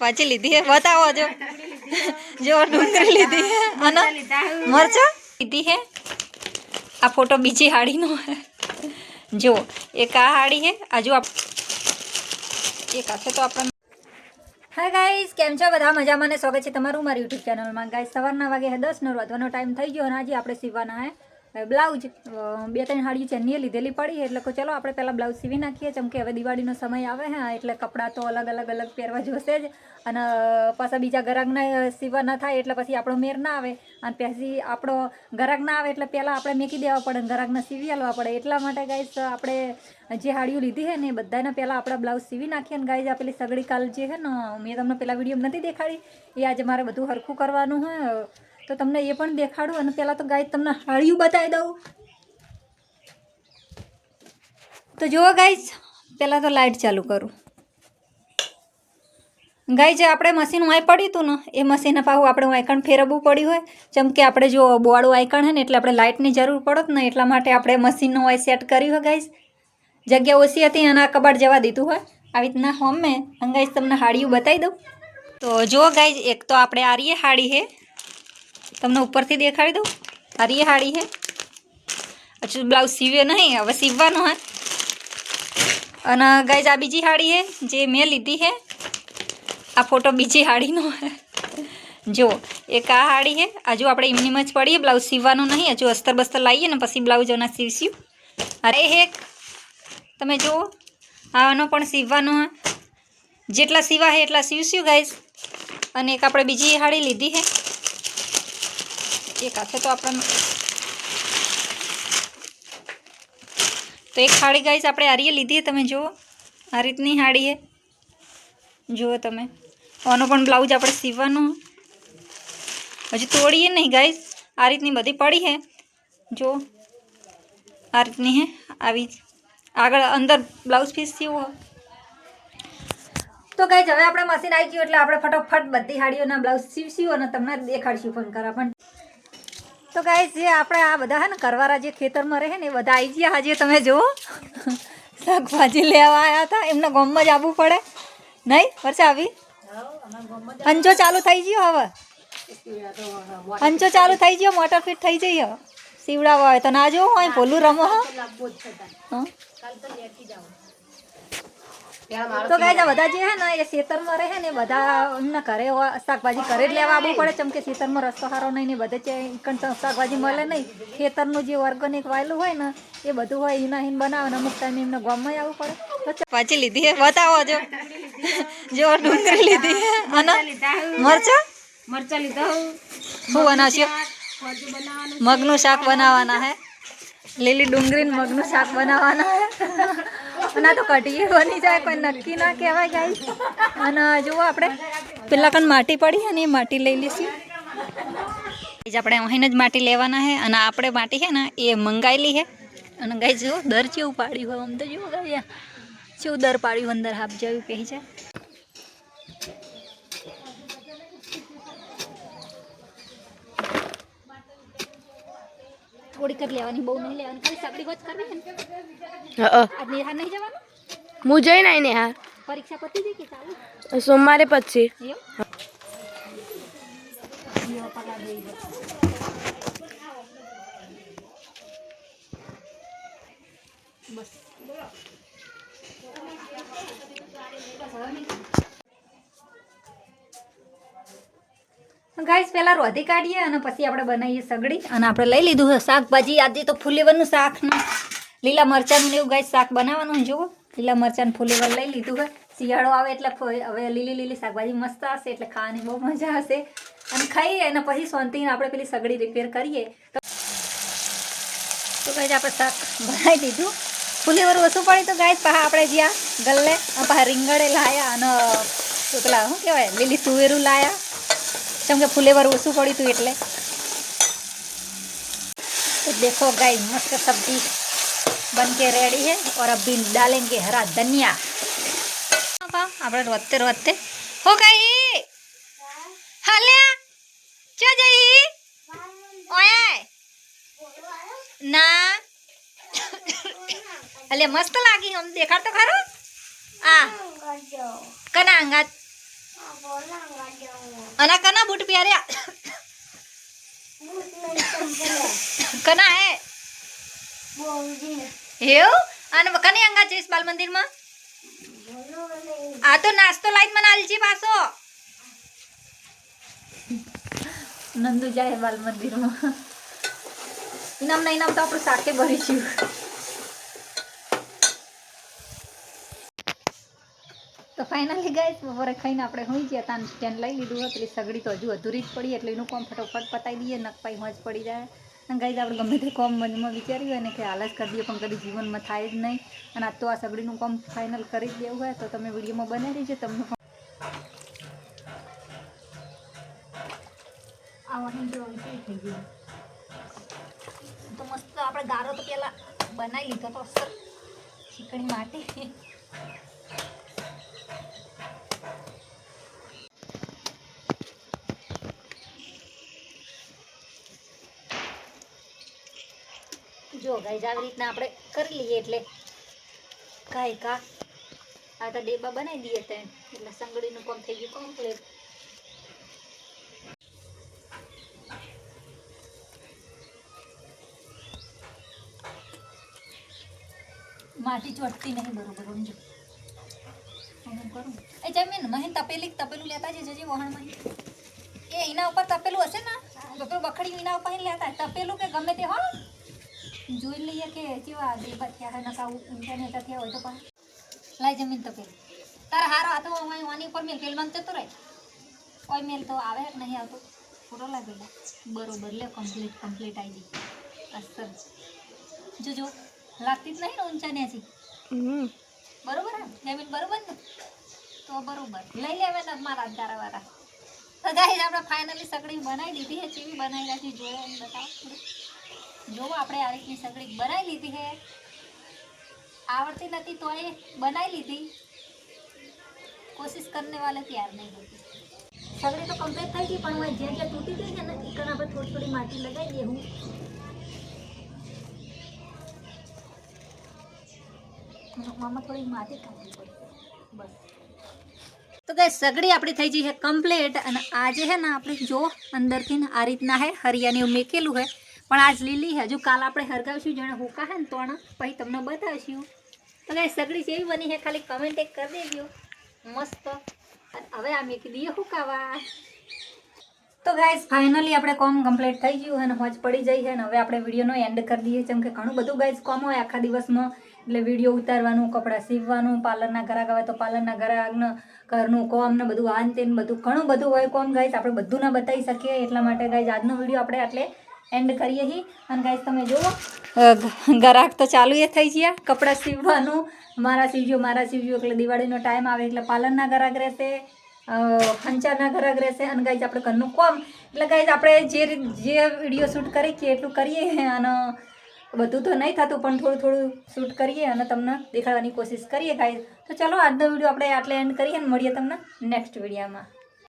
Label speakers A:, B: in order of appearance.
A: પાછી લીધી હે? બતાવો જો. જો ડુંગળી લીધી હે. અને મરચા? લીધી હે? આ ફોટો બીજી હાડીનો હે. જો, એક આ હાડી હે. આ જો આપ એક આ છે તો આપણે હાય ગાઈસ કેમ છો? બધા મજામાં ને સ્વાગત છે તમારું મારી યુટ્યુબ ચેનલમાં ગાઈસ સવારના વાગે હે દસ નો વધવાનો ટાઈમ થઈ ગયો અને આજે આપણે સીવવાના હે. બ્લાઉઝ બે ત્રણ હાડી ચેનીએ લીધેલી પડી એટલે કહું ચલો આપણે પહેલાં બ્લાઉઝ સીવી નાખીએ. જેમ કે હવે દિવાળીનો સમય આવે હે, એટલે કપડાં તો અલગ અલગ અલગ પહેરવા જોશે જ. અને પાછા બીજા ગરાકના સીવા ના થાય, એટલે પછી આપણો મેર ના આવે. અને પછી આપણો ગરાક ના આવે, એટલે પહેલાં આપણે મેકી દેવા પડે અને ગરાકને સીવી આલવા પડે. એટલા માટે ગાઈસ આપણે જે હાડીઓ લીધી છે ને, એ બધાને પહેલાં આપણે બ્લાઉઝ સીવી નાખીએ. અને ગાઈઝ આ પેલી સગડી કાલ જે છે ને, મેં તમને પહેલાં વીડિયો નથી દેખાડી. એ આજે મારે બધું હરખું કરવાનું હોય તો તમને એ પણ દેખાડું અને પહેલાં તો ગાય તમને હાળિયું બતાવી દઉં. તો જુઓ ગાઈઝ પહેલાં તો લાઇટ ચાલુ કરું. ગાય જે આપણે મશીન વાંય પડ્યું હતું ને, એ મશીન પાછું આપણે વાયકણ ફેરવવું પડ્યું હોય. જેમ કે આપણે જો બોવાળું આયકણ હોય ને, એટલે આપણે લાઇટની જરૂર પડત ને, એટલા માટે આપણે મશીનનું વાય સેટ કર્યું હોય ગાઈસ. જગ્યા ઓછી હતી આ કબાટ જવા દીધું હોય. આવી રીતના હોમ. મેં ગાઈસ, તમને હાડીયું બતાવી દઉં. તો જુઓ ગાઈઝ એક તો આપણે આરીએ હાડી હે. તમને ઉપરથી દેખાડી દઉં? હરી હાડી હે. હજુ બ્લાઉઝ સીવ્યો નહીં, હવે સીવવાનો હે. અને ગાઈઝ આ બીજી હાડી હે, જે મેં લીધી હે. આ ફોટો બીજી હાડીનો હે. જો એક આ હાડી હે. હજુ આપણે એમની જ પડીએ બ્લાઉઝ સીવવાનું નહીં, હજુ અસ્તર બસ્તર લાવીએ ને પછી બ્લાઉઝ એના સીવશું. અરે હેક તમે જુઓ, આનો પણ સીવવાનો હે. જેટલા સીવા હે એટલા સીવશું ગાઈઝ અને એક આપણે બીજી હાડી લીધી હે. એક હાથે તો આપણને તો એક હાડી ગાઈઝ આપણે આરીએ લીધી હે તમે જુઓ. આ રીતની હાડી હે. જુઓ તમે. આનો પણ બ્લાઉઝ આપણે સીવવાનો. હજી તોડીએ નહીં ગાઈઝ આ રીતની બધી પડી હે. જો આ રીતની હે. આવી આગળ અંદર બ્લાઉઝ પીસ સીવો. તો ગાઈઝ હવે આપણે મશીન આવી ગયું એટલે આપણે ફટોફટ બધી હાડીઓના બ્લાઉઝ સીવશું અને તમને દેખાડશું પણ કરા પણ. તો ગાઈઝ જે આપણે આ બધા હે ને કરવારા જે ખેતરમાં રહે ને એ બધા આવી ગયા આજે, તમે જુઓ. શાકભાજી લેવા આવ્યા હતા. એમને ગોમમાં જ આવવું પડે. નહીં? વર્ષે આવી? પંચો ચાલુ થઈ ગયો હવે. પંચો ચાલુ થઈ ગયો, મોટર ફિટ થઈ જઈ હવે. સીવડાવવા હોય તો ના જોવું હોય ભોલું રમો હં? તો ગાય આ બધા જે હે ને એ ખેતરમાં રહે ને બધા એમને ઘરે શાકભાજી ઘરે જ લેવા આવવું પડે ચમ કે ખેતરમાં રસ્તો સારો નહીં ને બધે શાકભાજી મળે નહીં. ખેતરનું જે ઓર્ગેનિક વાયેલું હોય ને એ બધું હોય એના હિન બનાવે ને અમુક ટાઈમે એમને ગામમાં આવવું પડે. પાછી લીધી હે બતાવો જો. જો ડુંગળી લીધી હે અને મરચા?
B: મરચા લીધા
A: શું બનાવશો? મગનું શાક બનાવવાના હે? લીલી ડુંગળી ને મગનું શાક બનાવવાના હે. અને આ તો કઢીએ બની જાય, કોઈ નક્કી ના કહેવાય ગાઈ અને જુઓ આપણે, પેલા કણ માટી પડી અને એ માટી લઈ લઈશું. જ આપણે અહીંને જ માટી લેવાના છે અને આપણે માટી છે ને એ મંગાવેલી છે. અને ગાઈ જુઓ, દર ચેવું પાડ્યું હોય, આમ તો જુઓ ગાઈ ચેવું દર પાડ્યું અંદર હાફ જેવું કહે છે. થોડીક જ લેવાની બહુ નહીં લેવાની ખાલી સગડી વચ કરવી છે આજ નિહાર નહીં જવાનું?
B: હું જઈને આવીને હા
A: પરીક્ષા પતી ગઈ કે ચાલુ?
B: સોમવારે પછી.
A: બસ ગાઈસ, પહેલાં રોધી કાઢીએ અને પછી આપણે બનાવીએ સગડી. અને આપણે લઈ લીધું છે શાકભાજી. આજે તો ફૂલેવરનું ને લીલા મરચાંનું એવું ગાઈસ શાક બનાવવાનું જુઓ. લીલા મરચાં ફૂલેવર લઈ લીધું છે. શિયાળો આવે એટલે હવે લીલી લીલી શાકભાજી મસ્ત હશે એટલે ખાવાની બહુ મજા હશે. અને ખાઈએ અને પછી શાંતિને આપણે પેલી સગડી રિપેર કરીએ. તો ગાઈસ, આપણે શાક બનાવી દીધું. ફૂલેવર ઓછું પડ્યું તો ગાઈસ પાછા આપણે જ્યાં ગલ્લે પાછા રીંગણે લાયા અને પેલા શું કહેવાય, લીલી તુવેરું લાયા. કેમ કે ફુલેવર ઓછું પડ્યું હતું એટલે तो देखो गाइस मस्त सब्जी बन के रेडी है और अभी डालेंगे हरा धनिया આપણે રોતે રોતે હો ગઈ હાલ્યા ચો જઈ ઓય ના એટલે મસ્ત લાગી આમ દેખાડ તો ખરો આ કના અંગાત અને કના પહેર્યા કના હે હેવ અને કની અંગા જઈશ બાલ મંદિરમાં આ તો નાસ્તો લાઈન મને આલજી પાછો નંદુ જાય બાલ મંદિરમાં ઇનામ ના ઇનામ તો આપણે સાથે ભરીશું ફાઇનલી ગાઈસ બપોરે ખાઈને આપણે હોઈ ગયા તાન સ્ટેન્ડ લઈ લીધું હતું. પેલી સગડી તો હજુ અધૂરી જ પડી, એટલે એનું કોમ ફટોફટ પતાવી દઈએ. નકપાઈ હોજ પડી જાય. અને ગાઈસ આપણે ગમે તે કોમ મનમાં વિચાર્યું હોય ને કે હાલ કરી દઈએ, પણ કદી જીવનમાં થાય જ નહીં. અને આજ તો આ સગડીનું કોમ ફાઇનલ કરી જ દેવું હોય, તો તમે વિડીયોમાં બનાવી દેજો તમને ગયું? તો મસ્ત આપણે ગારો તો પેલા બનાવી લીધો તો ચીકણી માટી. જો ગાઈઝ આવી રીતના આપણે કરી લઈએ એટલે કાંઈ કા. આ તો ડેબા બનાવી દઈએ તો એટલે સંગડીનું કામ થઈ ગયું કમ્પ્લીટ માટી ચોટતી નહીં, બરોબર, સમજો. એ જમીન, મહીન તપેલી તપેલું લેતા જજે વહાણમાં. એ એના ઉપર તપેલું હશે ને? તો બખડી એના ઉપર લેતા. તપેલું કે ગમે તે, હો. જોઈ લઈએ કે કેવા દેબા થયા હોય નકા ઊંચા નેચા થયા હોય તો પણ. લાઈ જમીન તો તપેલું તારા હારો હાથો અમારી વાની ઉપર મેલ પેલ માંગતો રહે. કોઈ મેલ તો આવે કે નહીં આવતો. ફોટો લાગેલો બરોબર લે કમ્પ્લીટ કમ્પ્લીટ આવી ગઈ. અસર જો જો લાગતી જ નહીં ને ઊંચા
B: હમ.
A: બરોબર હે જમીન બરોબર ને? તો બરોબર. લઈ લેવે ને મારા તારા વાળા તો ગાઈસ આપણે ફાઇનલી સગડી બનાવી દીધી હે ચીવી બનાવી રાખી જોયો બતાવો. થોડું જોવો, આપણે આ રીતની સગડી બનાવી લીધી હે આવડતી નથી તો એ બનાવી લીધી. કોશિશ કરને વાલે તૈયાર નહીં હોતી સગડી તો કમ્પ્લીટ થઈ ગઈ, પણ હું જ્યાં જ્યાં તૂટી ગઈ છે ને એ આપણે થોડી થોડી માટી લગાવી દઈએ હું મામા થોડી માટી ખાવી પડશે બસ. તો ગાય સગડી આપણી થઈ ગઈ છે કમ્પ્લીટ અને આજે છે ને આપણે જો અંદરથી આ રીતના હે હરિયાની મેકેલું હે પણ આજ લીલી હજુ કાલ આપણે હરગાવશું જાણે હુકા હે ને તો પછી તમને બતાવશું. તો ગાય સગડી જેવી બની છે. ખાલી કમેન્ટ એક કરી દેજો. મસ્ત. હવે આ મેં દઈએ હુકાવા. તો ગાઈસ ફાઇનલી આપણે કોમ કમ્પ્લીટ થઈ ગયું અને હોજ પડી જઈ છે. અને હવે આપણે વિડીયોનો એન્ડ કરી દઈએ જેમ કે ઘણું બધું ગાઈસ કોમ હોય આખા દિવસમાં. એટલે વીડિયો ઉતારવાનું, કપડાં સીવવાનું, પાર્લરના ઘરાક આવે તો પાર્લરના ઘરાકને ઘરનું કોમ ને બધું આન તેન બધું. ઘણું બધું હોય કોમ ગાઈસ. આપણે બધું ના બતાવી શકીએ એટલા માટે ગાઈસ, આજનો વીડિયો આપણે આટલે એન્ડ કરીએ છીએ અને ગાઈસ તમે જુઓ ગરાક તો ચાલુ એ થઈ ગયા. કપડાં સીવવાનું. મારા સીવજો મારા સીવજો, એટલે દિવાળીનો ટાઈમ આવે, એટલે પાલનના ગરાક રહેશે ખંચાના ઘરાક રહેશે. અને ગાઈઝ આપણે ઘરનું કોમ. એટલે ગાઈઝ આપણે જે જે વીડિયો શૂટ કરી કે એટલું કરીએ. અને બધું તો નહીં થતું, પણ થોડું થોડું શૂટ કરીએ અને તમને દેખાડવાની કોશિશ કરીએ ગાઈઝ તો ચલો, આજનો વીડિયો આપણે આટલે એન્ડ કરીએ અને મળીએ તમને નેક્સ્ટ વિડીયોમાં